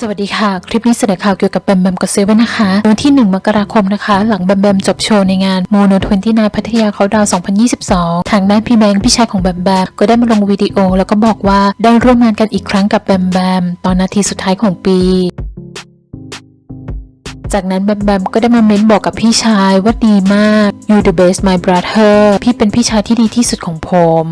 สวัสดีค่ะ คลิปนี้เสนอข่าวเกี่ยวกับแบมแบมกับเซเว่นนะคะ วันที่ 1 มกราคมนะคะ หลังแบมแบมจบโชว์ในงานโมโน29พัทยาเขาดาวน์2022 ทางด้านพี่แบงค์พี่ชายของแบมแบมก็ได้มาลงวิดีโอ แล้วก็บอกว่าได้ร่วมงานกันอีกครั้งกับแบมแบมตอนนาทีสุดท้ายของปีจากนั้นแบมแบมก็ได้มาเม้นบอกกับพี่ชายว่าดีมาก you the best my brother พี่เป็นพี่ชายที่ดีที่สุดของผม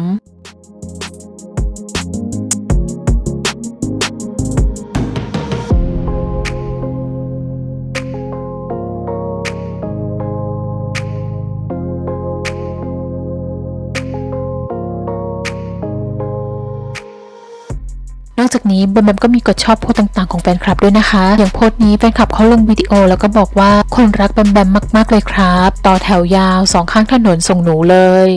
นอกจากนี้แบมแบมก็มีกดชอบโพสต์ต่างๆของแฟนคลับด้วยนะคะ อย่างโพสต์นี้แฟนคลับเขาลงวิดีโอแล้วก็บอกว่าคนรักแบมแบมมาก ๆเลยครับ ต่อแถวยาวสองข้างถนนส่งหนูเลย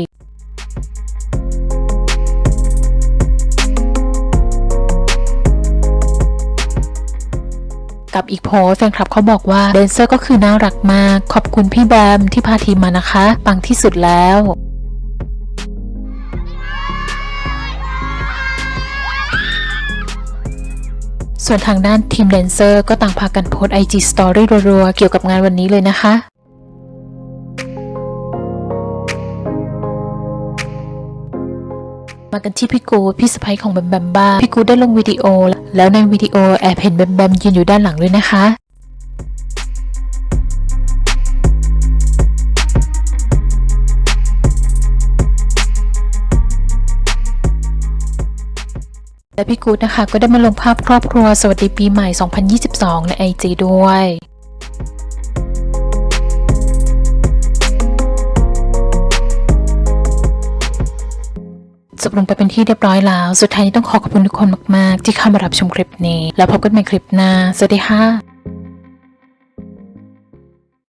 กับอีกโพสต์แฟนคลับเขาบอกว่าแดนเซอร์ก็คือน่ารักมาก ขอบคุณพี่แบมที่พาทีมมานะคะ ปังที่สุดแล้ว ส่วนทางด้านทีมแดนเซอร์ก็ต่างพากันโพสไอจีสตอรี่รัวๆ เกี่ยวกับงานวันนี้เลยนะคะมากันที่พี่กูพี่สะพ้ยของแบมแบมบ้างพี่กูได้ลงวิดีโอ แล้วในวิดีโอแอบเห็นแบมแบมยืนอยู่ด้านหลังด้วยนะคะ และพี่กูดนะคะก็ได้มาลงภาพครอบครัวสวัสดีปีใหม่ 2022 ในไอจีด้วยจบลงไปเป็นที่เรียบร้อยแล้ว สุดท้ายนี้ต้องขอขอบคุณทุกคนมาก ๆ ที่เข้ามารับชมคลิปนี้ แล้วพบกันใหม่คลิปหน้า สวัสดีค่ะ